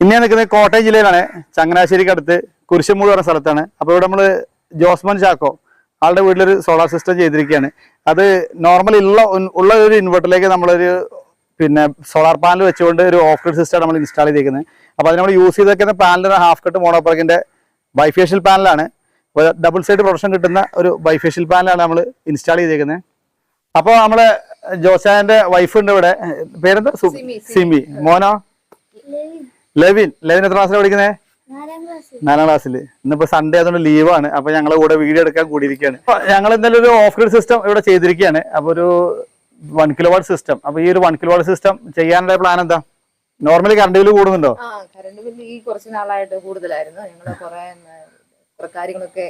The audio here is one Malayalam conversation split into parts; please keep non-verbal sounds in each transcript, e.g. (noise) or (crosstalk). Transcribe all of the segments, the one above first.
ഇന്ന് ഞാൻ നിൽക്കുന്നത് കോട്ടയം ജില്ലയിലാണ് ചങ്ങനാശ്ശേരിക്ക് അടുത്ത് കുരിശമൂട് പറഞ്ഞ സ്ഥലത്താണ്. അപ്പോൾ ഇവിടെ നമ്മൾ ജോസ്മൻ ചാക്കോ ആളുടെ വീട്ടിലൊരു സോളാർ സിസ്റ്റം ചെയ്തിരിക്കുകയാണ്. അത് നോർമൽ ഉള്ള ഉള്ള ഒരു ഇൻവെർട്ടറിലേക്ക് നമ്മളൊരു പിന്നെ സോളാർ പാനൽ വെച്ചുകൊണ്ട് ഒരു ഓഫ് ഗ്രിഡ് സിസ്റ്റം നമ്മൾ ഇൻസ്റ്റാൾ ചെയ്തിരിക്കുന്നത് അപ്പോൾ അത് നമ്മൾ യൂസ് ചെയ്തേക്കുന്ന പാനലിന് ഹാഫ് കട്ട് മോണോപ്പറക്കിന്റെ ബൈഫേഷ്യൽ പാനലാണ് ഡബിൾ സൈഡ് പ്രൊഡക്ഷൻ കിട്ടുന്ന ഒരു ബൈഫേഷ്യൽ പാനലാണ് നമ്മൾ ഇൻസ്റ്റാൾ ചെയ്തേക്കുന്നത്. അപ്പോൾ നമ്മളെ ജോസാന്റെ വൈഫ് ഉണ്ട് ഇവിടെ. പേരെന്താ? സിമി, സിമി. മോനോ? ലെവിൻ ലെവിൻ എത്ര ക്ലാസ്സിലാണ് പഠിക്കുന്നത് നാലാം ക്ലാസ് നാലാം ക്ലാസ്സിൽ ഇന്നിപ്പോ സൺഡേ അതുകൊണ്ട് ലീവാണ് അപ്പൊ ഞങ്ങളെ കൂടെ വീഡിയോ എടുക്കാൻ കൂടിയിരിക്കുകയാണ്. അപ്പൊ ഞങ്ങൾ എന്തായാലും ഒരു ഓഫ് ഗ്രിഡ് സിസ്റ്റം ഇവിടെ ചെയ്തിരിക്കുകയാണ്. അപ്പൊ ഒരു വൺ കിലോ വാട്ട് സിസ്റ്റം അപ്പൊ ഈ ഒരു വൺ കിലോ വാട്ട് സിസ്റ്റം ചെയ്യാനുള്ള പ്ലാൻ എന്താ? നോർമലി കറണ്ട് ബില്ല് കൂടുന്നുണ്ടോ? ആ കറണ്ട് ബില്ല് ഈ കുറച്ച് നാളായിട്ട് കൂടുതലായിരുന്നു. ഞങ്ങൾ കുറെ കാര്യങ്ങളൊക്കെ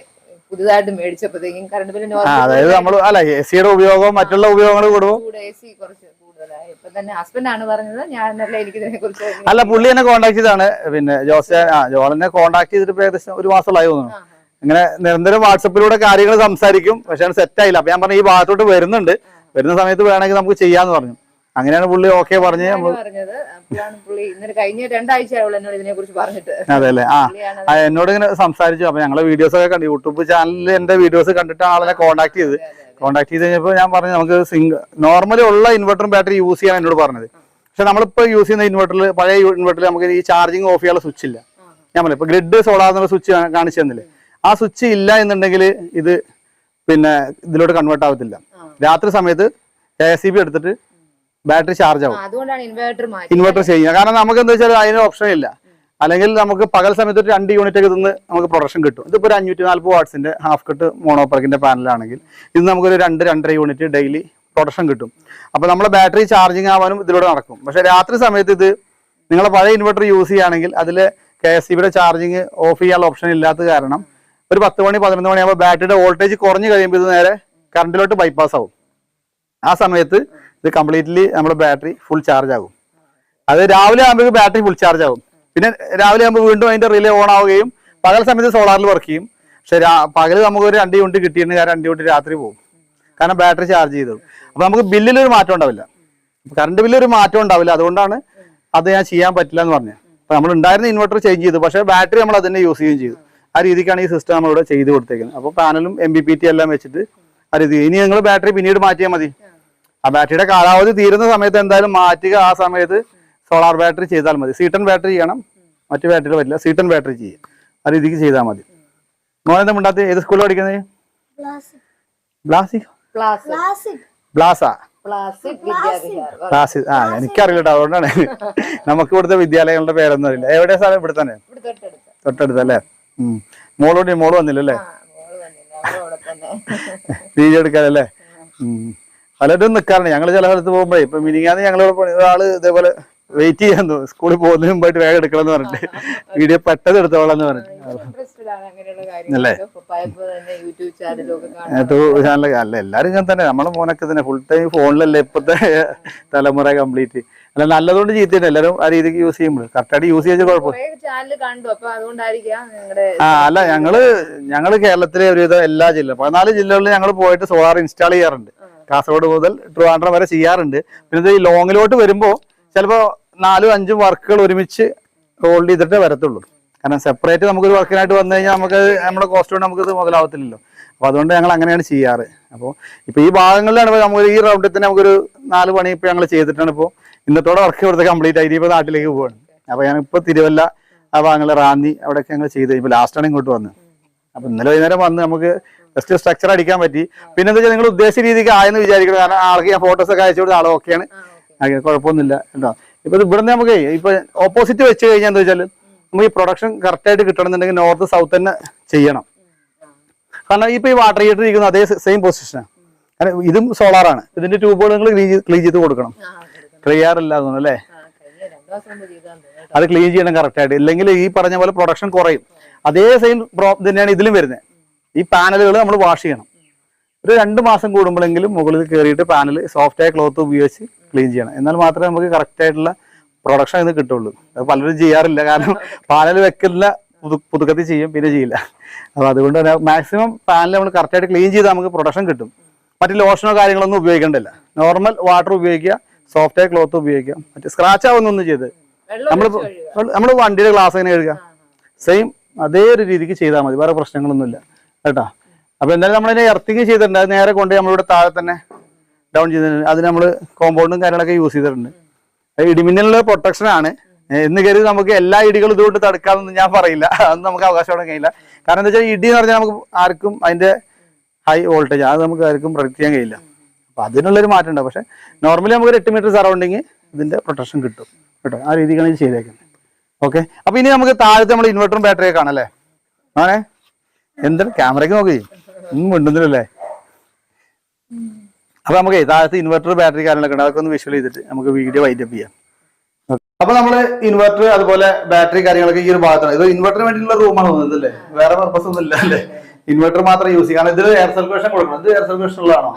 പുതുതായിട്ട് മേടിച്ചപ്പോഴത്തേക്കും കറണ്ട് ബില്ല് ആ അതായത് നമ്മൾ അല്ല എ സിയുടെ ഉപയോഗവും മറ്റുള്ള ഉപയോഗങ്ങൾ ചൂട് എ സി കുറച്ച് കൂടുതലായി ഇപ്പൊ തന്നെ പറഞ്ഞത്. ഞാനല്ല എനിക്ക് ഇതിനെ കുറിച്ച് അല്ല പുള്ളി എന്നെ കോണ്ടാക്ട് ചെയ്താണ്. പിന്നെ ജോസ് ആ ജോളിനെ കോണ്ടാക്ട് ചെയ്തിട്ട് ഏകദേശം ഒരു മാസമായി തോന്നുന്നു. ഇങ്ങനെ നിരന്തരം വാട്സപ്പിലൂടെ കാര്യങ്ങൾ സംസാരിക്കും. പക്ഷെ സെറ്റ് ആയില്ല. അപ്പൊ ഞാൻ പറഞ്ഞു ഈ ഭാഗത്തോട്ട് വരുന്നുണ്ട്. വരുന്ന സമയത്ത് വേണമെങ്കിൽ നമുക്ക് ചെയ്യാന്ന് പറഞ്ഞു. അങ്ങനെയാണ് പുള്ളി ഓക്കെ പറഞ്ഞ് പറഞ്ഞത്. അതെ അല്ലെ? ആ, എന്നോട് ഇങ്ങനെ സംസാരിച്ചു. അപ്പൊ ഞങ്ങളെ വീഡിയോസ് ഒക്കെ കണ്ടു. യൂട്യൂബ് ചാനലിൽ എന്റെ വീഡിയോസ് കണ്ടിട്ട് ആളെ കോണ്ടാക്ട് ചെയ്ത്. കോണ്ടാക്ട് ചെയ്ത് കഴിഞ്ഞപ്പോൾ ഞാൻ പറഞ്ഞു നമുക്ക് സിംഗ് നോർമലി ഉള്ള ഇൻവെർട്ടറും ബാറ്ററി യൂസ് ചെയ്യാൻ എന്നോട് പറഞ്ഞത്. പക്ഷെ നമ്മളിപ്പോൾ യൂസ് ചെയ്യുന്ന ഇൻവെർട്ടറിൽ പഴയ ഇൻവെർട്ടറിൽ നമുക്ക് ഈ ചാർജിങ് ഓഫ് ചെയ്യാനുള്ള സ്വിച്ച് ഇല്ല. ഞാൻ പറഞ്ഞു ഇപ്പൊ ഗ്രിഡ് സോളാർ എന്നുള്ള സ്വിച്ച് കാണിച്ചു തന്നില്ലേ. ആ സ്വിച്ച് ഇല്ല എന്നുണ്ടെങ്കിൽ ഇത് പിന്നെ ഇതിലോട്ട് കൺവേർട്ട് ആവത്തില്ല. രാത്രി സമയത്ത് എ സി ബി എടുത്തിട്ട് ബാറ്ററി ചാർജ് ആവും. ഇൻവെർട്ടർ ചെയ്യുക. കാരണം നമുക്ക് എന്താ വെച്ചാൽ അതിന് ഓപ്ഷൻ ഇല്ല. അല്ലെങ്കിൽ നമുക്ക് പകൽ സമയത്ത് ഒരു രണ്ട് യൂണിറ്റ് ഒക്കെ ഇതിന്ന് നമുക്ക് പ്രൊഡക്ഷൻ കിട്ടും. ഇതിപ്പോൾ ഒരു അഞ്ഞൂറ്റി നാൽപ്പത് വാട്ട്സിന്റെ ഹാഫ് കട്ട് മോണോപ്പർക്കിന്റെ പാനലാണെങ്കിൽ ഇത് നമുക്കൊരു രണ്ട് രണ്ടര യൂണിറ്റ് ഡെയിലി പ്രൊഡക്ഷൻ കിട്ടും. അപ്പോൾ നമ്മുടെ ബാറ്ററി ചാർജിങ് ആവാനും ഇതിലൂടെ നടക്കും. പക്ഷേ രാത്രി സമയത്ത് ഇത് നിങ്ങൾ പഴയ ഇൻവെർട്ടർ യൂസ് ചെയ്യുകയാണെങ്കിൽ അതിൽ കെ എസ് സിബിയുടെ ചാർജിങ് ഓഫ് ചെയ്യാനുള്ള ഓപ്ഷൻ ഇല്ലാത്ത കാരണം ഒരു പത്ത് മണി പതിനൊന്ന് മണിയാകുമ്പോൾ ബാറ്ററിയുടെ വോൾട്ടേജ് കുറഞ്ഞ് കഴിയുമ്പോൾ ഇത് നേരെ കറണ്ടിലോട്ട് ബൈപ്പാസ് ആവും. ആ സമയത്ത് ഇത് കംപ്ലീറ്റ്ലി നമ്മുടെ ബാറ്ററി ഫുൾ ചാർജ് ആകും. അത് രാവിലെ ആകുമ്പോൾ ബാറ്ററി ഫുൾ ചാർജ് ആകും. പിന്നെ രാവിലെ ആകുമ്പോൾ വീണ്ടും അതിന്റെ റിലേ ഓൺ ആവുകയും പകൽ സമയത്ത് സോളാറിൽ വർക്ക് ചെയ്യും. പക്ഷെ പകൽ നമുക്ക് ഒരു രണ്ട് യൂണിറ്റ് കിട്ടിയിരുന്നു ആ രണ്ട് യൂണിറ്റ് രാത്രി പോകും. കാരണം ബാറ്ററി ചാർജ് ചെയ്തത് അപ്പൊ നമുക്ക് ബില്ലിൽ ഒരു മാറ്റം ഉണ്ടാവില്ല. കറണ്ട് ബില്ലിൽ ഒരു മാറ്റം ഉണ്ടാവില്ല. അതുകൊണ്ടാണ് അത് ഞാൻ ചെയ്യാൻ പറ്റില്ല എന്ന് പറഞ്ഞത്. അപ്പൊ നമ്മൾ ഉണ്ടായിരുന്ന ഇൻവെർട്ടർ ചേഞ്ച് ചെയ്തു. പക്ഷേ ബാറ്ററി നമ്മൾ അതിനെ യൂസ് ചെയ്യുകയും ചെയ്തു. ആ രീതിക്കാണ് ഈ സിസ്റ്റം നമ്മളിവിടെ ചെയ്ത് കൊടുത്തേക്കുന്നത്. അപ്പോൾ പാനലും എം ബി പി ടി എല്ലാം വെച്ചിട്ട് ആ രീതി. ഇനി നിങ്ങൾ ബാറ്ററി പിന്നീട് മാറ്റിയാൽ മതി. ആ ബാറ്ററിയുടെ കാലാവധി തീരുന്ന സമയത്ത് എന്തായാലും മാറ്റുക ആ സമയത്ത് സോളാർ ബാറ്ററി ചെയ്താൽ മതി. സീട്ടൺ ബാറ്ററി ചെയ്യണം. മറ്റു ബാറ്ററി പറ്റില്ല സീട്ടൺ ബാറ്ററി ചെയ്യും. ആ രീതിക്ക് ചെയ്താൽ മതി. മോനെന്താ മിണ്ടാത്ത? ഏത് സ്കൂളിൽ പഠിക്കുന്നത്? ക്ലാസ് ബ്ലാസി പ്ലാസ് ക്ലാസ് ബ്ലാസാ? പ്ലാസ്റ്റിക് വിദ്യാവിഹാർ ക്ലാസ് ആ എനിക്കറിയില്ല കേട്ടോ അതുകൊണ്ടാണ്. നമുക്ക് ഇവിടുത്തെ വിദ്യാലയങ്ങളുടെ പേരൊന്നും അറിയില്ല. എവിടെയാ സ്ഥലം ഇവിടെ തന്നെ? ഇവിടെ തൊട്ടടുത്ത്. അല്ലേ? മോളോട് മോൾ വന്നില്ലല്ലേ? (laughs) P video എടുക്കാനല്ലേ? പലരും നിൽക്കാറുണ്ട് ഞങ്ങൾ ചില സ്ഥലത്ത് പോകുമ്പോഴേ ഇപ്പൊ മിനിങ്ങാന്ന് ഞങ്ങളിവിടെ ഒരാൾ ഇതേപോലെ വെയിറ്റ് ചെയ്യാൻ തോന്നും സ്കൂളിൽ പോകുന്നതിന് മുമ്പായിട്ട് വേഗം എടുക്കണം എന്ന് പറഞ്ഞിട്ട്. വീഡിയോ പെട്ടെന്ന് എടുത്തോളാം എന്ന് പറഞ്ഞിട്ട്. യൂട്യൂബ് അല്ല? എല്ലാരും ഞാൻ തന്നെ. നമ്മളെ മോനൊക്കെ തന്നെ ഫുൾ ടൈം ഫോണിലല്ലേ ഇപ്പോഴത്തെ തലമുറ കംപ്ലീറ്റ് അല്ല നല്ലതുകൊണ്ട് ചീത്തയുണ്ട് എല്ലാരും ആ രീതിക്ക് യൂസ് ചെയ്യുമ്പോൾ. കറക്റ്റായിട്ട് യൂസ് ചെയ്ത് കുഴപ്പമില്ല ചാനൽ ആ അല്ല ഞങ്ങൾ ഞങ്ങൾ കേരളത്തിലെ ഒരുവിധം എല്ലാ ജില്ല പതിനാല് ജില്ലകളിൽ ഞങ്ങൾ പോയിട്ട് സോളാർ ഇൻസ്റ്റാൾ ചെയ്യാറുണ്ട്. കാസർഗോഡ് മുതൽ ട്രിവാൻഡ്രം വരെ ചെയ്യാറുണ്ട്. പിന്നെ ഈ ലോങ്ങിലോട്ട് വരുമ്പോൾ ചിലപ്പോൾ നാലും അഞ്ചും വർക്കുകൾ ഒരുമിച്ച് ഹോൾഡ് ചെയ്തിട്ടേ വരത്തുള്ളൂ. കാരണം സെപ്പറേറ്റ് നമുക്കൊരു വർക്കിനായിട്ട് വന്നു കഴിഞ്ഞാൽ നമുക്ക് നമ്മുടെ കോസ്റ്റ് കൊണ്ട് നമുക്കിത് മുതലാവത്തില്ലല്ലോ. അപ്പോൾ അതുകൊണ്ട് ഞങ്ങൾ അങ്ങനെയാണ് ചെയ്യാറ്. അപ്പോൾ ഇപ്പോൾ ഈ ഭാഗങ്ങളിലാണ് ഇപ്പോൾ നമുക്ക് ഈ റൗണ്ടിൽ തന്നെ നമുക്കൊരു നാല് പണി ഇപ്പോൾ ഞങ്ങൾ ചെയ്തിട്ടാണ് ഇപ്പോൾ ഇന്നത്തോടെ വർക്ക് ഇവിടുത്തെ കംപ്ലീറ്റ് ആയിട്ട് ഇപ്പോൾ നാട്ടിലേക്ക് പോവാണ്. അപ്പോൾ ഞാൻ ഇപ്പോൾ തിരുവല്ല ആ ഭാഗങ്ങളെ റാന്നി അവിടെയൊക്കെ ഞങ്ങൾ ചെയ്ത് ഇപ്പോൾ ലാസ്റ്റാണ് ഇങ്ങോട്ട് വന്ന് അപ്പോൾ ഇന്നലെ വൈകുന്നേരം വന്ന് നമുക്ക് ജസ്റ്റ് സ്ട്രക്ചർ അടിക്കാൻ പറ്റി. പിന്നെ എന്താ വെച്ചാൽ നിങ്ങൾ ഉദ്ദേശിച്ച രീതിക്ക് ആയെന്ന് വിചാരിക്കണം. കാരണം ആൾക്ക് ഞാൻ ഫോട്ടോസ് ഒക്കെ അയച്ചു കൊടുത്ത ആൾ അങ്ങനെ കുഴപ്പമൊന്നുമില്ല കേട്ടോ. ഇപ്പൊ ഇവിടെ നിന്ന് നമുക്ക് ഇപ്പൊ ഓപ്പോസിറ്റ് വെച്ച് കഴിഞ്ഞാൽ എന്താ വെച്ചാൽ നമുക്ക് ഈ പ്രൊഡക്ഷൻ കറക്റ്റ് ആയിട്ട് കിട്ടണമെന്നുണ്ടെങ്കിൽ നോർത്ത് സൗത്ത് തന്നെ ചെയ്യണം. കാരണം ഇപ്പൊ ഈ വാട്ടർ ഹീറ്റർ ഇരിക്കുന്ന അതേ സെയിം പൊസിഷനാണ് കാരണം ഇതും സോളാറാണ് ഇതിന്റെ ട്യൂബുകൾ നിങ്ങൾ ക്ലീൻ ചെയ്ത് കൊടുക്കണം. ക്ലിയർ അല്ല തോന്നുന്നു അല്ലേ? അത് ക്ലീൻ ചെയ്യണം കറക്റ്റ് ആയിട്ട്. ഇല്ലെങ്കിൽ ഈ പറഞ്ഞ പോലെ പ്രൊഡക്ഷൻ കുറയും. അതേ സെയിം തന്നെയാണ് ഇതിലും വരുന്നത്. ഈ പാനലുകൾ നമ്മൾ വാഷ് ചെയ്യണം. ഒരു രണ്ട് മാസം കൂടുമ്പോഴെങ്കിലും മുകളിൽ കയറിയിട്ട് പാനൽ സോഫ്റ്റ് ആയ ക്ലോത്ത് ഉപയോഗിച്ച് ക്ലീൻ ചെയ്യണം. എന്നാൽ മാത്രമേ നമുക്ക് കറക്റ്റ് ആയിട്ടുള്ള പ്രൊഡക്ഷൻ ഇത് കിട്ടുള്ളൂ. അത് പലരും ചെയ്യാറില്ല. കാരണം പാനൽ വെക്കില്ല പുതു പുതുക്കത്തിൽ ചെയ്യും പിന്നെ ചെയ്യില്ല. അപ്പോൾ അതുകൊണ്ട് തന്നെ മാക്സിമം പാനൽ നമ്മൾ കറക്റ്റായിട്ട് ക്ലീൻ ചെയ്താൽ നമുക്ക് പ്രൊഡക്ഷൻ കിട്ടും. മറ്റ് ലോഷനോ കാര്യങ്ങളൊന്നും ഉപയോഗിക്കേണ്ടല്ല നോർമൽ വാട്ടർ ഉപയോഗിക്കുക സോഫ്റ്റ് ആയ ക്ലോത്ത് ഉപയോഗിക്കുക. മറ്റേ സ്ക്രാച്ച് ആവുന്നൊന്നും ചെയ്ത്. നമ്മൾ നമ്മൾ വണ്ടിയുടെ ഗ്ലാസ് എങ്ങനെ കഴുകുക സെയിം അതേ ഒരു രീതിക്ക് ചെയ്താൽ മതി. വേറെ പ്രശ്നങ്ങളൊന്നുമില്ല. കേട്ടോ? അപ്പൊ എന്തായാലും നമ്മളതിനെ എർത്തിങ് ചെയ്തിട്ടുണ്ട്. അത് നേരെ കൊണ്ട് നമ്മളിവിടെ താഴെ തന്നെ ഡൗൺ ചെയ്തിട്ടുണ്ട്. അതിന് നമ്മൾ കോമ്പൗണ്ടും കാര്യങ്ങളൊക്കെ യൂസ് ചെയ്തിട്ടുണ്ട്. അത് ഇടിമിന്നലുള്ള പ്രൊട്ടക്ഷൻ ആണ്. എന്ന് കരുതി നമുക്ക് എല്ലാ ഇടികളും ഇതുകൊണ്ട് തടുക്കാമെന്ന് ഞാൻ പറയില്ല. അതൊന്നും നമുക്ക് അവകാശം കഴിയില്ല. കാരണം എന്താ വെച്ചാൽ ഇടി എന്ന് പറഞ്ഞാൽ നമുക്ക് ആർക്കും അതിന്റെ ഹൈ വോൾട്ടേജ് അത് നമുക്ക് ആർക്കും പ്രൊഡക്ട് ചെയ്യാൻ കഴിയില്ല. അപ്പൊ അതിനുള്ളൊരു മാറ്റം ഉണ്ടാവും പക്ഷെ നോർമലി നമുക്ക് ഒരു എട്ട് മീറ്റർ സറൗണ്ടിങ് ഇതിന്റെ പ്രൊട്ടക്ഷൻ കിട്ടും. കേട്ടോ? ആ രീതിക്കാണ് ഇത് ചെയ്തേക്കുന്നത്. ഓക്കെ അപ്പൊ ഇനി നമുക്ക് താഴത്തെ നമ്മൾ ഇൻവെർട്ടറും ബാറ്ററിയൊക്കെ ആണല്ലേ ആണേ? എന്താണ് ക്യാമറയ്ക്ക് നോക്കി. മിണ്ടുന്നില്ലല്ലേ? അപ്പൊ നമുക്ക് താഴത്ത് ഇൻവെർട്ടർ ബാറ്ററി കാര്യങ്ങളൊക്കെ ഉണ്ട്. അതൊക്കെ ഒന്ന് വിഷ്വൽ ചെയ്തിട്ട് നമുക്ക് വീഡിയോ വൈൻഡപ്പ് ചെയ്യാം. അപ്പൊ നമ്മൾ ഇൻവെർട്ടർ അതുപോലെ ബാറ്ററി കാര്യങ്ങളൊക്കെ ഈ ഒരു ഭാഗത്താണ്. ഇത് ഇൻവെർട്ടർ വേണ്ടിയുള്ള റൂമാണ് തോന്നുന്നത് അല്ലേ? വേറെ പർപ്പസ് ഒന്നും ഇല്ല അല്ലേ? ഇൻവെർട്ടർ മാത്രം യൂസ് ചെയ്യാം ഇതിൽ എയർ സർക്കുലേഷൻ കൊടുക്കണം. ഇത് എയർ സർക്കുലേഷൻ ഉള്ളതാണോ.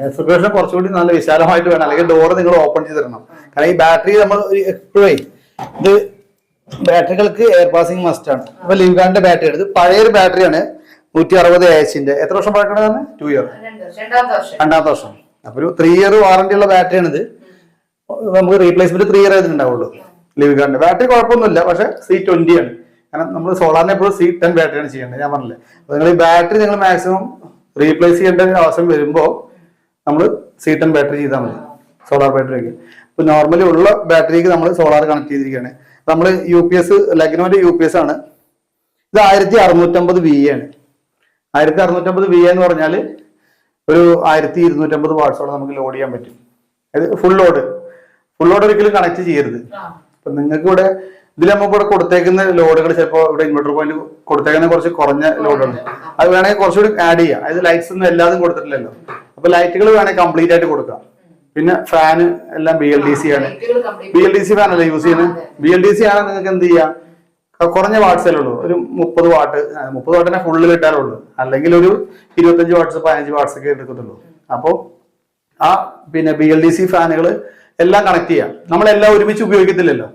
എയർ സർക്കുലേഷൻ കുറച്ചുകൂടി നല്ല വിശാലമായിട്ട് വേണം. അല്ലെങ്കിൽ ഡോർ നിങ്ങൾ ഓപ്പൺ ചെയ്ത് തരണം കാരണം ഈ ബാറ്ററി നമ്മൾ എപ്പോഴേ ഇത് ബാറ്ററികൾക്ക് എയർ പാസിംഗ് മസ്റ്റ് ആണ്. അപ്പൊ ലിവ്ഗാന്റെ ബാറ്ററി ഇത് പഴയൊരു ബാറ്ററിയാണ് നൂറ്റി അറുപത് ഏച്ചിന്റെ എത്ര വർഷം പഴക്കണതാണ് ടു ഇയർ വർഷം. രണ്ടാമത്തെ വർഷം. അപ്പൊ ഒരു ത്രീ ഇയർ വാറന്റി ഉള്ള ബാറ്ററി ആണിത്. നമുക്ക് റീപ്ലേസ്മെന്റ് ത്രീ ഇയർ ആയിട്ടുണ്ടാവുള്ളൂ. ലിവ് കാർഡിന്റെ ബാറ്ററി കുഴപ്പമൊന്നുമില്ല പക്ഷെ സി ട്വന്റി ആണ്. കാരണം നമ്മൾ സോളാറിനെ എപ്പോഴും സി ടെൻ ബാറ്ററിയാണ് ചെയ്യേണ്ടത്. ഞാൻ പറഞ്ഞില്ലേ. അപ്പൊ നിങ്ങൾ ഈ ബാറ്ററി നിങ്ങൾ മാക്സിമം റീപ്ലേസ് ചെയ്യേണ്ട ഒരു അവസരം വരുമ്പോൾ നമ്മൾ സി ടെൻ ബാറ്ററി ചെയ്താൽ മതി. സോളാർ ബാറ്ററിക്ക് ഇപ്പൊ നോർമലി ഉള്ള ബാറ്ററിക്ക് നമ്മൾ സോളാർ കണക്ട് ചെയ്തിരിക്കുകയാണ്. നമ്മൾ യു പി എസ് ലഗ്നോന്റെ യു പി എസ് ആണ്. ഇത് ആയിരത്തി അറുന്നൂറ്റമ്പത് വി ആണ്. ആയിരത്തി അറുന്നൂറ്റമ്പത് വി എന്ന് പറഞ്ഞാൽ ഒരു ആയിരത്തി ഇരുന്നൂറ്റമ്പത് വാട്സോടെ നമുക്ക് ലോഡ് ചെയ്യാൻ പറ്റും. അത് ഫുൾ ലോഡ് ഫുൾ ലോഡ് ഒരിക്കലും കണക്ട് ചെയ്യരുത്. അപ്പൊ നിങ്ങൾക്ക് ഇവിടെ ഇതിൽ നമുക്ക് ഇവിടെ കൊടുത്തേക്കുന്ന ലോഡുകൾ ചിലപ്പോൾ ഇവിടെ ഇൻവെർട്ടർ പോയിന്റ് കൊടുത്തേക്കുന്ന കുറച്ച് കുറഞ്ഞ ലോഡാണ് അത് വേണമെങ്കിൽ കുറച്ചുകൂടി ആഡ് ചെയ്യാം. അതായത് ലൈറ്റ്സ് ഒന്നും എല്ലാതും കൊടുത്തിട്ടില്ലല്ലോ. അപ്പൊ ലൈറ്റുകൾ വേണമെങ്കിൽ കംപ്ലീറ്റ് ആയിട്ട് കൊടുക്കാം. പിന്നെ ഫാന് എല്ലാം ബി എൽ ഡി സി ആണ്. ബി എൽ ഡി സി ഫാനല്ലേ യൂസ് ചെയ്യുന്നത് ബി എൽ ഡി സി ആണ് നിങ്ങൾക്ക് എന്ത് ചെയ്യാം? കുറഞ്ഞ വാട്ട്സേ ഉള്ളൂ. ഒരു മുപ്പത് വാട്ട് മുപ്പത് വാട്ടിനെ ഫുള്ളിൽ ഇട്ടാലുള്ളൂ അല്ലെങ്കിൽ ഒരു ഇരുപത്തഞ്ച് വാട്ട്സ് പതിനഞ്ച് വാട്ട്സ് ഒക്കെ എടുക്കത്തുള്ളൂ. അപ്പോൾ ആ പിന്നെ ബി എൽ ഡി സി ഫാനുകൾ എല്ലാം കണക്ട് ചെയ്യാം. നമ്മളെല്ലാം ഒരുമിച്ച് ഉപയോഗിക്കത്തില്ലല്ലോ.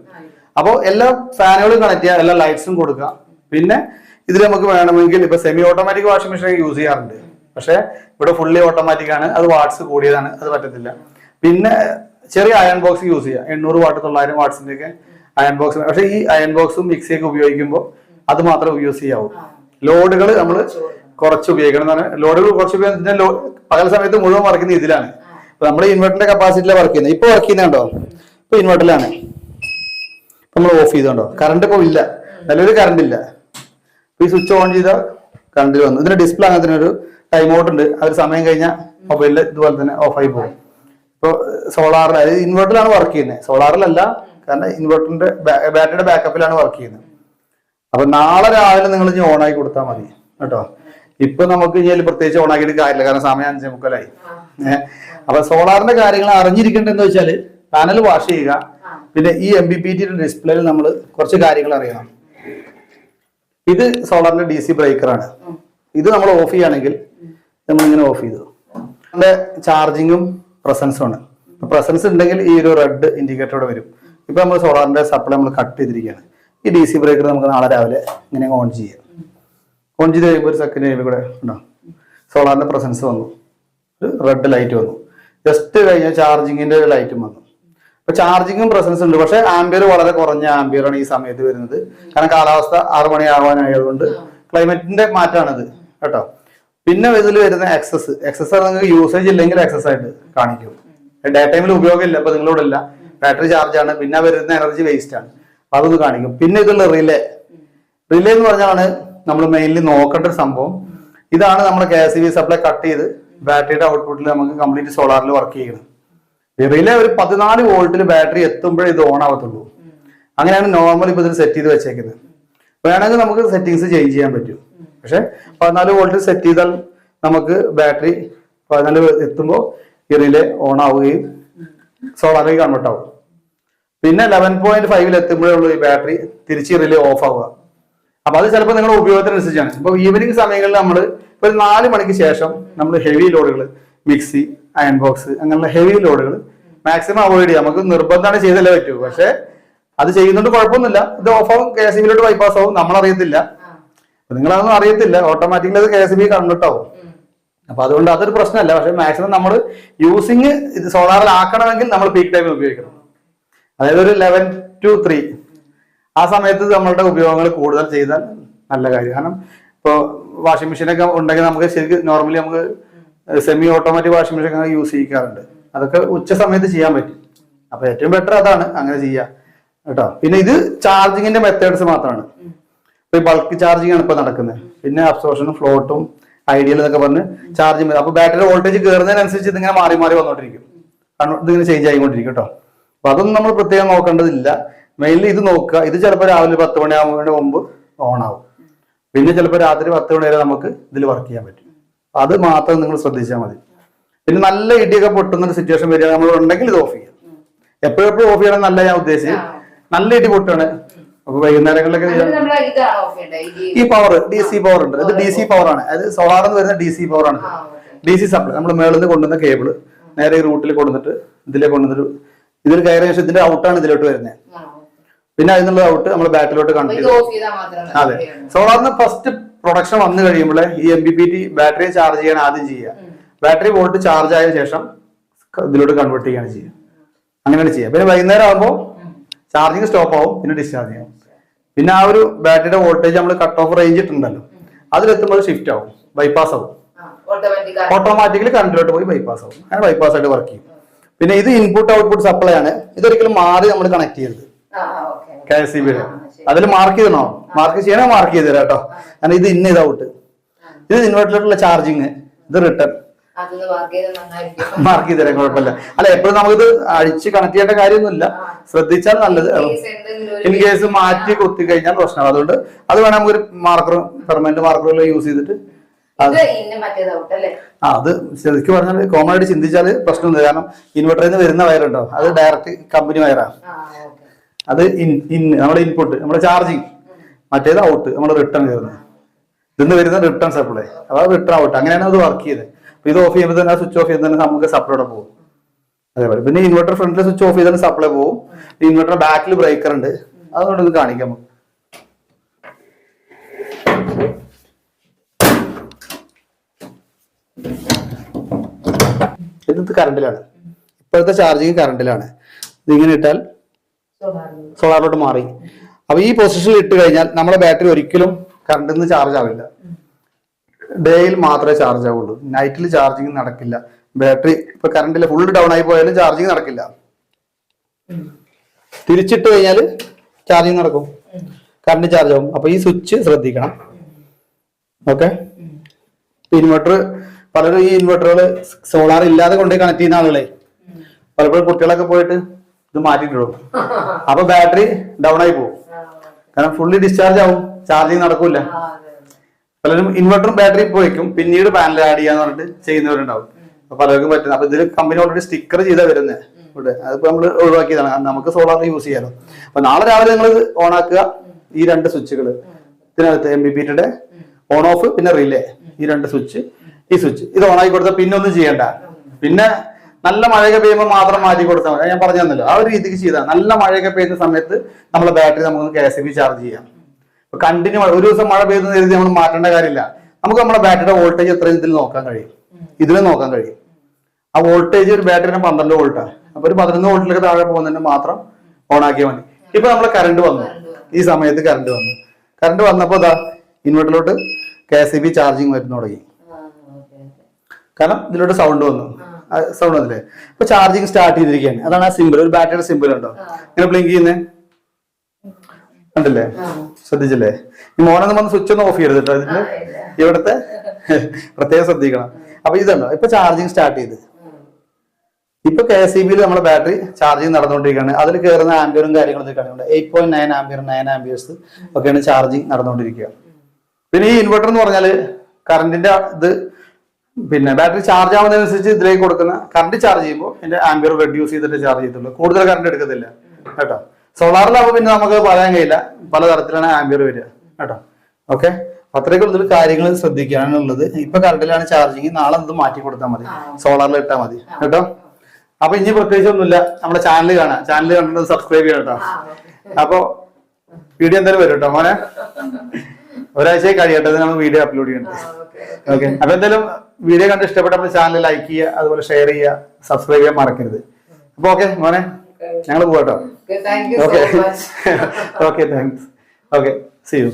അപ്പോൾ എല്ലാ ഫാനുകളും കണക്ട് ചെയ്യാം എല്ലാ ലൈറ്റ്സും കൊടുക്കാം. പിന്നെ ഇതിൽ നമുക്ക് വേണമെങ്കിൽ ഇപ്പൊ semi automatic washing machine use ചെയ്യാറുണ്ട്. പക്ഷേ ഇവിടെ ഫുള്ളി ഓട്ടോമാറ്റിക് ആണ്. അത് വാട്ട്സ് കൂടിയതാണ്. അത് പറ്റത്തില്ല. പിന്നെ ചെറിയ അയൺ ബോക്സ് യൂസ് ചെയ്യാം. എണ്ണൂറ് വാട്ട് തൊള്ളായിരം വാട്ട്സിന്റെ ഒക്കെ അയൺ ബോക്സ് പക്ഷെ ഈ അയൺ ബോക്സും മിക്സിയൊക്കെ ഉപയോഗിക്കുമ്പോൾ അത് മാത്രം യൂസ് ചെയ്യാവൂ. ലോഡുകൾ നമ്മൾ കുറച്ച് ഉപയോഗിക്കണം എന്നാണ്. ലോഡുകൾ കുറച്ച് ഉപയോഗിക്കുന്ന പകൽ സമയത്ത് മുഴുവൻ വർക്ക് ചെയ്യുന്നത് ഇതിലാണ്. ഇപ്പൊ നമ്മൾ ഇൻവെർട്ടറിന്റെ കപ്പാസിറ്റിയിലാണ് വർക്ക് ചെയ്യുന്നത്. ഇപ്പൊ വർക്ക് ചെയ്യുന്നുണ്ടോ? ഇപ്പൊ ഇൻവെർട്ടറിലാണ് നമ്മൾ ഓഫ് ചെയ്തോണ്ടോ? കറണ്ട് ഇപ്പൊ ഇല്ല. നല്ലൊരു കറണ്ട് ഇല്ല. ഇപ്പൊ ഈ സ്വിച്ച് ഓൺ ചെയ്താൽ കറണ്ടിൽ വന്നു. ഇതിന്റെ ഡിസ്പ്ലേ അങ്ങനെ തന്നെ ഒരു ടൈം ഔട്ട് ഉണ്ട്. ആ ഒരു സമയം കഴിഞ്ഞാൽ മൊബൈലിൽ ഇതുപോലെ തന്നെ ഓഫായി ആയി പോകും. ഇപ്പോൾ സോളാറിൽ അതായത് ഇൻവെർട്ടറിലാണ് വർക്ക് ചെയ്യുന്നത്. സോളാറിലല്ല കാരണം ഇൻവെർട്ടറിന്റെ ബാറ്ററിയുടെ ബാക്കപ്പിലാണ് വർക്ക് ചെയ്യുന്നത്. അപ്പൊ നാളെ രാവിലെ നിങ്ങൾ ഇനി ഓൺ ആയി കൊടുത്താൽ മതി കേട്ടോ. ഇപ്പൊ നമുക്ക് ഇനി പ്രത്യേകിച്ച് ഓൺ ആക്കിയിട്ട് കാര്യമില്ല കാരണം സമയം അഞ്ചേ മുക്കാലായി. ഏഹ് അപ്പൊ സോളാറിന്റെ കാര്യങ്ങൾ അറിഞ്ഞിരിക്കേണ്ടതെന്ന് വെച്ചാൽ പാനൽ വാഷ് ചെയ്യുക പിന്നെ ഈ എം ബി പി ടിയുടെ ഡിസ്പ്ലേയിൽ നമ്മൾ കുറച്ച് കാര്യങ്ങൾ അറിയണം. ഇത് സോളാറിന്റെ ഡി സി ബ്രേക്കറാണ് ഇത് നമ്മൾ ഓഫ് ചെയ്യുകയാണെങ്കിൽ നമ്മൾ ഇങ്ങനെ ഓഫ് ചെയ്തു. നമ്മുടെ ചാർജിങ്ങും പ്രസൻസും ആണ്. പ്രസൻസ് ഉണ്ടെങ്കിൽ ഈ ഒരു റെഡ് ഇൻഡിക്കേറ്റർ ഇവിടെ വരും. ഇപ്പൊ നമ്മൾ സോളാറിന്റെ സപ്ലൈ നമ്മൾ കട്ട് ചെയ്തിരിക്കുകയാണ് ഈ ഡി സി ബ്രേക്കർ നമുക്ക് നാളെ രാവിലെ ഇങ്ങനെ ഓൺ ചെയ്യാം. ഓൺ ചെയ്ത് കഴിയുമ്പോൾ ഒരു സെക്കൻഡ് കഴിയുമ്പോൾ ഇവിടെ ഉണ്ടോ? സോളാറിന്റെ പ്രസൻസ് വന്നു. ഒരു റെഡ് ലൈറ്റ് വന്നു. ജസ്റ്റ് കഴിഞ്ഞാൽ ഒരു ലൈറ്റും വന്നു. അപ്പോൾ ചാർജിങ്ങും പ്രസൻസ് ഉണ്ട്. പക്ഷേ ആംബിയർ വളരെ കുറഞ്ഞ ആംബിയർ ആണ് ഈ സമയത്ത് വരുന്നത്. കാരണം കാലാവസ്ഥ ആറു മണിയാവാനായതുകൊണ്ട് ക്ലൈമറ്റിന്റെ മാറ്റമാണിത് കേട്ടോ? പിന്നെ ഇതിൽ വരുന്ന എക്സസ് എക്സസ് നിങ്ങൾക്ക് യൂസേജ് ഇല്ലെങ്കിൽ എക്സസ് ആയിട്ട് കാണിക്കും. ഡേ ടൈമിൽ ഉപയോഗമില്ല അപ്പൊ നിങ്ങളോട് ഇല്ല. ബാറ്ററി ചാർജ് ആണ് പിന്നെ വരുന്ന എനർജി വേസ്റ്റ് ആണ് അപ്പൊ അതൊന്ന് കാണിക്കും. പിന്നെ ഇതുള്ള റിലേ. റിലേ എന്ന് പറഞ്ഞാണ് നമ്മൾ മെയിൻലി നോക്കേണ്ട ഒരു സംഭവം. ഇതാണ് നമ്മൾ കെ എസ് സപ്ലൈ കട്ട് ചെയ്ത് ബാറ്ററിയുടെ ഔട്ട്പുട്ടിൽ നമുക്ക് കംപ്ലീറ്റ് സോളാറിൽ വർക്ക് ചെയ്യണം. റിലേ ഒരു പതിനാല് വോൾട്ടിൽ ബാറ്ററി എത്തുമ്പോഴേ ഇത് ഓൺ ആവത്തുള്ളൂ. അങ്ങനെയാണ് നോർമൽ ഇപ്പൊ ഇതിൽ സെറ്റ് ചെയ്ത് വെച്ചേക്കുന്നത്. വേണമെങ്കിൽ നമുക്ക് സെറ്റിങ്സ് ചേഞ്ച് ചെയ്യാൻ പറ്റും. പക്ഷെ പതിനാല് വോൾട്ട് സെറ്റ് ചെയ്താൽ നമുക്ക് ബാറ്ററി പതിനാല് എത്തുമ്പോൾ ഈ റിലേ ഓൺ ആവുകയും സോളാറിലേക്ക് കൺവേർട്ട് ആവും. പിന്നെ ലെവൻ പോയിന്റ് ഫൈവിൽ എത്തുമ്പോഴേ ഉള്ളൂ ഈ ബാറ്ററി തിരിച്ച് റിലേ ഓഫ് ആവുക. അപ്പൊ അത് ചിലപ്പോൾ നിങ്ങളുടെ ഉപയോഗത്തിനനുസരിച്ചാണ് ഇപ്പൊ ഈവനിങ് സമയങ്ങളിൽ നമ്മൾ ഇപ്പൊ ഒരു നാല് മണിക്ക് ശേഷം നമ്മൾ ഹെവി ലോഡുകൾ മിക്സി അയൺ ബോക്സ് അങ്ങനെയുള്ള ഹെവി ലോഡുകൾ മാക്സിമം അവോയ്ഡ് ചെയ്യാം. നമുക്ക് നിർബന്ധമാണ് ചെയ്തല്ലേ പറ്റൂ. പക്ഷെ അത് ചെയ്യുന്നുണ്ട് കുഴപ്പമൊന്നുമില്ല. ഇത് ഓഫ് ആവും കെ എസ് ബിയിലോട്ട് ബൈപ്പാസ് ആവും നമ്മൾ അറിയത്തില്ല നിങ്ങളതൊന്നും അറിയത്തില്ല. ഓട്ടോമാറ്റിക്കലി അത് കെ എസ് ബി കണ്ടിട്ടാവും അപ്പൊ അതുകൊണ്ട് അതൊരു പ്രശ്നമല്ല. പക്ഷെ മാക്സിമം നമ്മൾ യൂസിങ് ഇത് സോളാറിൽ ആക്കണമെങ്കിൽ നമ്മൾ പീക്ക് ടൈമിൽ ഉപയോഗിക്കണം. അതായത് ഒരു ലെവൻ ടു ത്രീ ആ സമയത്ത് നമ്മളുടെ ഉപയോഗങ്ങൾ കൂടുതൽ ചെയ്താൽ നല്ല കാര്യം. കാരണം ഇപ്പോൾ വാഷിംഗ് മെഷീനൊക്കെ ഉണ്ടെങ്കിൽ നമുക്ക് ശരിക്കും നോർമലി നമുക്ക് സെമി ഓട്ടോമാറ്റിക് വാഷിംഗ് മെഷീൻ ഒക്കെ യൂസ് ചെയ്യിക്കാറുണ്ട്. അതൊക്കെ ഉച്ച സമയത്ത് ചെയ്യാൻ പറ്റും. അപ്പൊ ഏറ്റവും ബെറ്റർ അതാണ് അങ്ങനെ ചെയ്യാം. കേട്ടോ? പിന്നെ ഇത് ചാർജിങ്ങിന്റെ മെത്തേഡ്സ് മാത്രമാണ്. ഇപ്പൊ ബൾക്ക് ചാർജിങ് ആണ് ഇപ്പൊ നടക്കുന്നത്. പിന്നെ അബ്സോർഷനും ഫ്ലോട്ടും ഐഡിയൽ എന്നൊക്കെ പറഞ്ഞ് ചാർജിങ് അപ്പൊ ബാറ്ററി വോൾട്ടേജ് കയറുന്നതിനനുസരിച്ച് ഇതിങ്ങനെ മാറി മാറി വന്നോണ്ടിരിക്കും. ഇതിങ്ങനെ ചേഞ്ച് ആയിക്കൊണ്ടിരിക്കും കേട്ടോ. അപ്പൊ അതൊന്നും നമ്മൾ പ്രത്യേകം നോക്കേണ്ടതില്ല. മെയിൻലി ഇത് നോക്കുക. ഇത് ചിലപ്പോൾ രാവിലെ പത്ത് മണിയാകുന്നതിന് മുമ്പ് ഓൺ ആവും. പിന്നെ ചിലപ്പോൾ രാത്രി പത്ത് മണി വരെ നമുക്ക് ഇതിൽ വർക്ക് ചെയ്യാൻ പറ്റും. അത് മാത്രം നിങ്ങൾ ശ്രദ്ധിച്ചാൽ മതി. പിന്നെ നല്ല ഇടിയൊക്കെ പൊട്ടുന്ന ഒരു സിറ്റുവേഷൻ വരിക നമ്മൾ ഉണ്ടെങ്കിൽ ഇത് ഓഫ് ചെയ്യാം. എപ്പോഴെപ്പോഴും ഓഫ് ചെയ്യണം എന്നല്ല ഞാൻ ഉദ്ദേശിച്ചത്. നല്ല ഇടി പൊട്ടാണ് അപ്പൊ വൈകുന്നേരങ്ങളിലൊക്കെ ഈ പവർ ഡി സി പവർ ഉണ്ട്. ഇത് ഡി സി പവർ ആണ്. അത് സോളാറിൽ നിന്ന് വരുന്ന ഡി സി പവർ ആണ്. ഡി സി സപ്ലൈ നമ്മൾ മേളിൽ നിന്ന് കൊണ്ടുവന്ന കേബിൾ നേരെ റൂട്ടിൽ കൊണ്ടുവന്നിട്ട് ഇതിലെ കൊണ്ടുവന്നിട്ട് ഇതിൽ കയറിയ ശേഷം ഇതിന്റെ ഔട്ടാണ് ഇതിലോട്ട് വരുന്നത് പിന്നെ അതിനുള്ള ഔട്ട് നമ്മൾ ചെയ്താൽ മാത്രം അതെ. സോളാറിന് ഫസ്റ്റ് പ്രൊഡക്ഷൻ വന്നു കഴിയുമ്പോൾ ഈ M B P T battery charge ചെയ്യാൻ ആദ്യം ചെയ്യുക. ബാറ്ററി വോൾട്ട് ചാർജ് ആയ ശേഷം ഇതിലോട്ട് കൺവേർട്ട് ചെയ്യാണ് ചെയ്യുക. അങ്ങനെയാണ് ചെയ്യുക. പിന്നെ വൈകുന്നേരം ആകുമ്പോൾ ചാർജിങ് സ്റ്റോപ്പ് ആവും പിന്നെ ഡിസ്ചാർജ് ചെയ്യും പിന്നെ ആ ഒരു ബാറ്ററിയുടെ വോൾട്ടേജ് നമ്മൾ കട്ട് ഓഫ് റേഞ്ച് ഇട്ടുണ്ടല്ലോ. അതിലെത്തുമ്പോൾ ഷിഫ്റ്റ് ആവും ബൈപ്പാസ് ആവും. ഓട്ടോമാറ്റിക് ഓട്ടോമാറ്റിക്കലി കറണ്ടിലോട്ട് പോയി ബൈപ്പാസ് ആവും. അങ്ങനെ ബൈപ്പാസ് ആയിട്ട് വർക്ക് ചെയ്യും. പിന്നെ ഇത് ഇൻപുട്ട് ഔട്ട്പുട്ട് സപ്ലൈ ആണ്. ഇതൊരിക്കലും മാറി നമ്മൾ കണക്ട് ചെയ്യരുത്. കെ എസ് സി ബിയുടെ അതിൽ മാർക്ക് ചെയ്തണോ? മാർക്ക് ചെയ്യണോ മാർക്ക് ചെയ്ത് തരാം കേട്ടോ. കാരണം ഇത് ഇന്ന ഇത് ഔട്ട് ഇത് ഇൻവെർട്ടറിലുള്ള ചാർജിങ് ഇത് റിട്ടേൺ മാർക്ക് ചെയ്ത് തരാം കുഴപ്പമില്ല. അല്ല എപ്പോഴും നമുക്കിത് അഴിച്ച് കണക്ട് ചെയ്യേണ്ട കാര്യമൊന്നുമില്ല. ശ്രദ്ധിച്ചാൽ നല്ലത്. ഇൻ കേസ് മാറ്റി കൊത്തി കഴിഞ്ഞാൽ പ്രശ്നമാണ്. അതുകൊണ്ട് അത് വേണം നമുക്കൊരു മാർക്കറും പെർമനന്റ് മാർക്കറും യൂസ് ചെയ്തിട്ട് ആ അത് ശരിക്കും പറഞ്ഞാൽ കോമൺ ആയിട്ട് ചിന്തിച്ചാൽ പ്രശ്നമൊന്നുമില്ല കാരണം ഇൻവെർട്ടറിൽ നിന്ന് വരുന്ന വയറുണ്ടോ അത് ഡയറക്റ്റ് കമ്പനി വയറാണ് അത് ഇൻ ഇൻ നമ്മുടെ ഇൻപുട്ട് നമ്മുടെ ചാർജിങ് മറ്റേത് ഔട്ട് നമ്മൾ റിട്ടേൺ കയറുന്നത് ഇതിന്ന് വരുന്ന റിട്ടേൺ സപ്ലൈ അതായത് റിട്ടേൺ ഔട്ട് അങ്ങനെയാണ് അത് വർക്ക് ചെയ്തത്. അപ്പൊ ഇത് ഓഫ് ചെയ്യുമ്പോൾ തന്നെ സ്വിച്ച് ഓഫ് ചെയ്യുമ്പോൾ തന്നെ നമുക്ക് സപ്ലൈയുടെ പോകും. അതേപോലെ. പിന്നെ ഇൻവെർട്ടർ ഫ്രണ്ടിൽ സ്വിച്ച് ഓഫ് ചെയ്താൽ സപ്ലൈ പോകും. ഇൻവെർട്ടർ ബാക്കിൽ ബ്രേക്കർ ഉണ്ട്. അതുകൊണ്ട് ഇത് കാണിക്കാം നമുക്ക്. ഇത് കറണ്ടിലാണ്. ഇപ്പോഴത്തെ ചാർജിങ് കറണ്ടിലാണ്. ഇതിങ്ങനെ ഇട്ടാൽ സോളാറിലോട്ട് മാറി. അപ്പൊ ഈ പൊസിഷനിൽ ഇട്ട് കഴിഞ്ഞാൽ നമ്മുടെ ബാറ്ററി ഒരിക്കലും കറണ്ടിൽ നിന്ന് ചാർജ് ആവില്ല. ഡേയിൽ മാത്രമേ ചാർജ് ആവുള്ളൂ. നൈറ്റിൽ ചാർജിങ് നടക്കില്ല. ബാറ്ററി ഇപ്പൊ കറണ്ടിൽ ഫുൾ ഡൗൺ ആയി പോയാലും ചാർജിങ് നടക്കില്ല. തിരിച്ചിട്ട് കഴിഞ്ഞാൽ ചാർജിങ് നടക്കും. കറണ്ട് ചാർജ് ആവും. അപ്പൊ ഈ സ്വിച്ച് ശ്രദ്ധിക്കണം. ഓക്കെ? ഇൻവെർട്ടർ പലരും ഈ ഇൻവെർട്ടറുകൾ സോളാർ ഇല്ലാതെ കൊണ്ടുപോയി കണക്ട് ചെയ്യുന്ന ആളുകളെ. പലപ്പോഴും കുട്ടികളൊക്കെ പോയിട്ട് ഇത് മാറ്റിയിട്ടുള്ളൂ (laughs) അപ്പൊ ബാറ്ററി ഡൗൺ ആയി പോകും. കാരണം ഫുള്ളി ഡിസ്ചാർജ് ആവും. ചാർജിങ് നടക്കൂല. പലരും ഇൻവെർട്ടറും ബാറ്ററി പോയിക്കും പിന്നീട് പാനൽ ആഡ് ചെയ്യാന്ന് പറഞ്ഞിട്ട് ചെയ്യുന്നവരുണ്ടാവും. അപ്പൊ പലർക്കും പറ്റുന്നത് അപ്പൊ ഇതിൽ കമ്പനി ഓൾറെഡി സ്റ്റിക്കർ ചെയ്താ വരുന്നത് ഇവിടെ. അതിപ്പോ നമ്മൾ ഒഴിവാക്കിയതാണ്. കാരണം നമുക്ക് സോളാർ യൂസ് ചെയ്യാലോ. അപ്പൊ നാളെ രാവിലെ നിങ്ങൾ ഓൺ ആക്കുക. ഈ രണ്ട് സ്വിച്ചുകൾ ഇതിനകത്ത് M B P on off പിന്നെ റിലേ ഈ രണ്ട് സ്വിച്ച് ഈ സ്വിച്ച് ഇത് ഓൺ ആക്കി കൊടുത്താൽ പിന്നെ ഒന്നും ചെയ്യണ്ട. പിന്നെ നല്ല മഴയൊക്കെ പെയ്യുമ്പോൾ മാത്രം മാറ്റി കൊടുത്താൽ ഞാൻ പറഞ്ഞു തന്നല്ലോ. ആ ഒരു രീതിക്ക് ചെയ്താൽ നല്ല മഴയൊക്കെ പെയ്യുന്ന സമയത്ത് നമ്മളെ ബാറ്ററി നമുക്ക് കെ എസ് ചാർജ് ചെയ്യാം. ഇപ്പൊ കണ്ടിന്യൂ ഒരു ദിവസം മഴ പെയ്തെന്ന് കരുതി നമ്മൾ മാറ്റേണ്ട കാര്യമില്ല. നമുക്ക് നമ്മുടെ ബാറ്ററിയുടെ വോൾട്ടേജ് എത്രയും ഇതിൽ നോക്കാൻ കഴിയും. ഇതിൽ നോക്കാൻ കഴിയും. ആ വോൾട്ടേജ് ഒരു ബാറ്ററിന് പന്ത്രണ്ട് വോൾട്ടാണ് അപ്പൊ ഒരു പതിനൊന്ന് വോൾട്ടിലേക്ക് താഴെ പോകുന്നതിന് മാത്രം ഓൺ ആക്കിയാൽ മതി. ഇപ്പൊ നമ്മളെ കറണ്ട് വന്നു. ഈ സമയത്ത് കറണ്ട് വന്നു. കറണ്ട് വന്നപ്പോ ഇതാ ഇൻവെർട്ടറിലോട്ട് കെ എസ് ബി ചാർജിങ് വരുന്നു തുടങ്ങി. കാരണം ഇതിലൂടെ സൗണ്ട് വന്നു. സൗണ്ട് വന്നില്ലേ? അപ്പൊ ചാർജിങ് സ്റ്റാർട്ട് ചെയ്തിരിക്കുകയാണ്. അതാണ് ആ സിമ്പിൾ ഒരു ബാറ്ററിയുടെ സിമ്പിൾ ഉണ്ടോ? ഇങ്ങനെ ബ്ലിങ്ക് ചെയ്യുന്നേ? കണ്ടില്ലേ? ശ്രദ്ധിച്ചില്ലേ? ഈ മോനൊന്നും വന്ന് സ്വിച്ച് ഒന്ന് ഓഫ് ചെയ്യരുത് കേട്ടോ ഇതിന്റെ ഇവിടുത്തെ (laughs) പ്രത്യേകം ശ്രദ്ധിക്കണം. അപ്പൊ ഇതുണ്ടോ? ഇപ്പൊ ചാർജിങ് സ്റ്റാർട്ട് ചെയ്ത്. ഇപ്പൊ കെ എസ് ഇ ബിയിൽ നമ്മുടെ ബാറ്ററി ചാർജിങ് നടന്നുകൊണ്ടിരിക്കുകയാണ്. അതിൽ കയറുന്ന ആംബിയറും കാര്യങ്ങളും കാണുന്നുണ്ട് eight point nine ampere nine amperes ഒക്കെയാണ് ചാർജിങ് നടന്നുകൊണ്ടിരിക്കുക. പിന്നെ ഈ ഇൻവെർട്ടർ എന്ന് പറഞ്ഞാൽ കറണ്ടിന്റെ ഇത് പിന്നെ ബാറ്ററി ചാർജ് ആവുന്നതിനനുസരിച്ച് ഇതിലേക്ക് കൊടുക്കുന്ന കറണ്ട് ചാർജ് ചെയ്യുമ്പോൾ അതിന്റെ ആംബിയർ റെഡ്യൂസ് ചെയ്തിട്ട് ചാർജ് ചെയ്യത്തുള്ളൂ കൂടുതൽ കറണ്ട് എടുക്കത്തില്ല. കേട്ടോ? സോളാറിലാവുമ്പോൾ പിന്നെ നമുക്ക് പറയാൻ കഴിയില്ല. പലതരത്തിലാണ് ആംബിയർ വരിക. കേട്ടോ? ഓക്കെ അത്രയൊക്കെ കൂടുതൽ കാര്യങ്ങൾ ശ്രദ്ധിക്കാനുള്ളത്. ഇപ്പൊ കറണ്ടിലാണ് ചാർജിങ് നാളെ ഇത് മാറ്റി കൊടുത്താൽ മതി. സോളാറിൽ ഇട്ടാൽ മതി. കേട്ടോ? അപ്പൊ ഇനി പ്രത്യേകിച്ച് ഒന്നുമില്ല. നമ്മുടെ ചാനൽ കാണാം. ചാനൽ കണ്ടിട്ട് സബ്സ്ക്രൈബ് ചെയ്യണം കേട്ടോ. അപ്പൊ വീഡിയോ എന്തായാലും വരും കേട്ടോ മോനെ. (laughs) ഒരാഴ്ച കഴിയട്ടെ നമ്മൾ വീഡിയോ അപ്ലോഡ് ചെയ്യുന്നുണ്ട് ഓക്കെ അപ്പൊ എന്തായാലും വീഡിയോ കണ്ട് ഇഷ്ടപ്പെട്ട നമ്മുടെ ചാനൽ ലൈക്ക് ചെയ്യുക അതുപോലെ ഷെയർ ചെയ്യുക സബ്സ്ക്രൈബ് ചെയ്യാൻ മറക്കരുത്. അപ്പൊ ഓക്കെ മോനെ ഞങ്ങൾ പോകട്ടോ okay okay thanks okay see you